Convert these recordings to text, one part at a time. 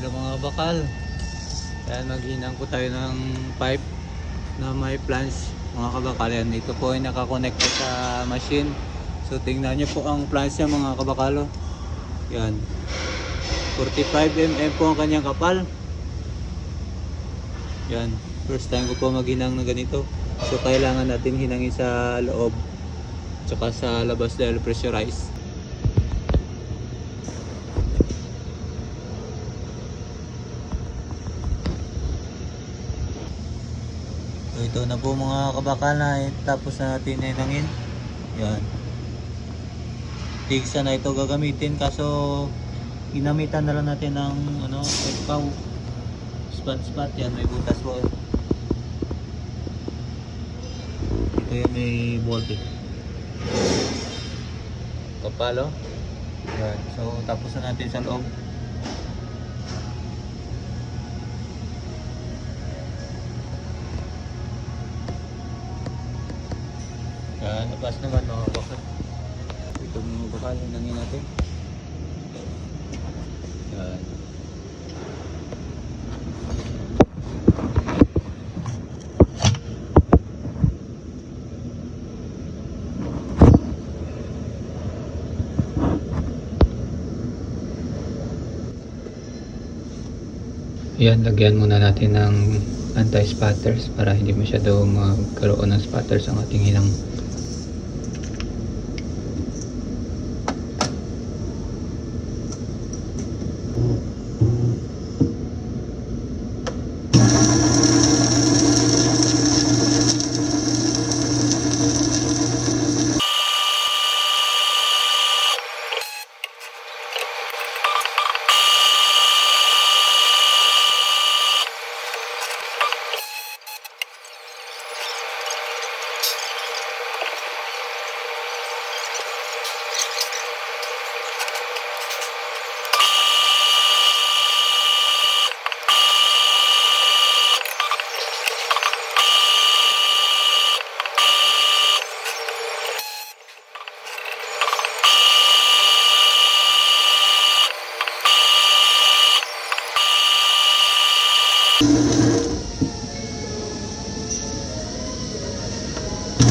Hello mga bakal. Ayan, maghinang po tayo ng pipe na may plans mga kabakal. Yan, ito po ay nakakonect po sa machine. So tingnan nyo po ang plans niya mga kabakalo. Yan. 45 mm po ang kanyang kapal. Yan. First time ko po maghinang na ganito. So kailangan natin hinangin sa loob. Tsaka sa labas dahil pressurized. So ito na po mga kabakal na tapos na natin hinangin. Yan. Tigsa na ito gagamitin kaso ginamitan na lang natin ng ano, ikaw spot spot yan may butas po. Ito yan may bolt. Kapalo. Yan. So tapos na natin sa loob. Yan, labas naman mga bakal. Ito mga bakal, hinangin natin. Yan. Yan, lagyan muna natin ng anti-spatters para hindi masyado magkaroon ng spatters ang ating hinang.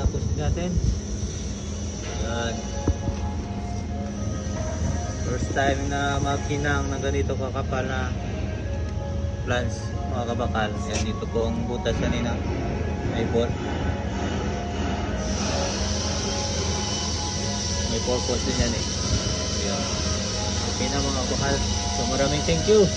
kabakal, natapos natin. Yan. First time na makinang ng ganito kakapal na plants mga kabakal. Yan, dito po ang butas kanina. May ball. May purpose din yan eh. Yan. Okay na mga kabakal. So maraming thank you.